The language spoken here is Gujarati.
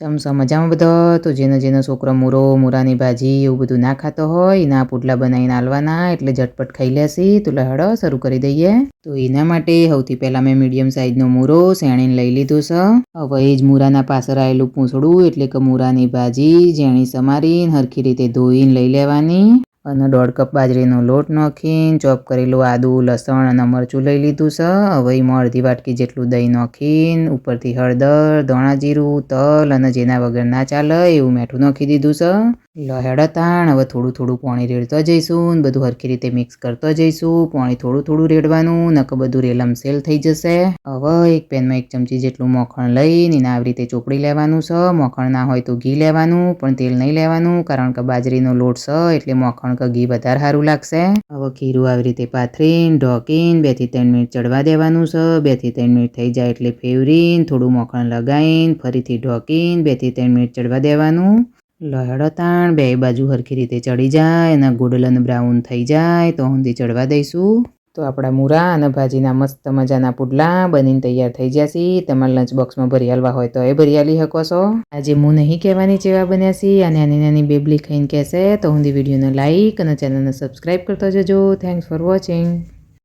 ચમચા મજામાં બધો? તો જેનો જેનો છોકરો મૂરો, મૂરાની ભાજી એવું બધું ના ખાતો હોય એના પુડલા બનાવીને આલવાના, એટલે ઝટપટ ખાઈ લેશે તો લહડો શરૂ કરી દઈએ. તો એના માટે સૌથી પહેલાં મેં મીડિયમ સાઇઝનો મૂરો શેણીને લઈ લીધો છે. હવે એ જ મૂરાના પાછળ આવેલું પૂંછડું, એટલે કે મૂરાની ભાજી, ઝેણી સમારીને હરખી રીતે ધોઈને લઈ લેવાની. અને દોઢ કપ બાજરીનો લોટ નાખીને ચોપ કરેલું આદું, લસણ અને મરચું લઈ લીધું છે. હવે એમાં અડધી વાટકી જેટલું દહીં નાખીને ઉપરથી હળદર, ધાણા જીરું, તલ અને જેના વગર ના ચાલે એવું મીઠું નાખી દીધું છે. લહેડ તાણ હવે થોડું થોડું પાણી રેડતો જઈશું બધું હરખી રીતે મિક્સ કરતો જઈશું. પાણી થોડું થોડું રેડવાનું, નકર બધું રેલમસેલ થઈ જશે. હવે એક પેનમાં એક ચમચી જેટલું મોખણ લઈને આવી રીતે ચોપડી લેવાનું છે. મોખણ ના હોય તો ઘી લેવાનું, પણ તેલ નહીં લેવાનું, કારણ કે બાજરીનો લોટ છે, એટલે મોખણ કે ઘી વધારે સારું લાગશે. હવે ખીરું આવી રીતે પાથરીને, ઢોકીને, બેથી ત્રણ મિનિટ ચડવા દેવાનું છે. બેથી ત્રણ મિનિટ થઈ જાય એટલે ફેવરીને થોડું મોખણ લગાવીને, ફરીથી ઢોકીને બેથી ત્રણ મિનિટ ચડવા દેવાનું. લહેડો તાણ બે બાજુ હરખી રીતે ચડી જાય અને ગુડલન બ્રાઉન થઈ જાય, તો ઊંધી ચડવા દઈશું. તો આપણા મૂરા અને ભાજીના મસ્ત મજાના પુડલા બનીને તૈયાર થઈ જશે તમારા લંચ બોક્સમાં ભરી હાલવા હોય તો એ ભરી હાલી શકો છો. આજે હું નહીં કહેવાની જેવા બન્યા છે અને નાની નાની બેબલી ખાઈને કહેશે, તો ઊંધી વિડીયોને લાઈક અને ચેનલને સબસ્ક્રાઈબ કરતો જજો. Thanks for watching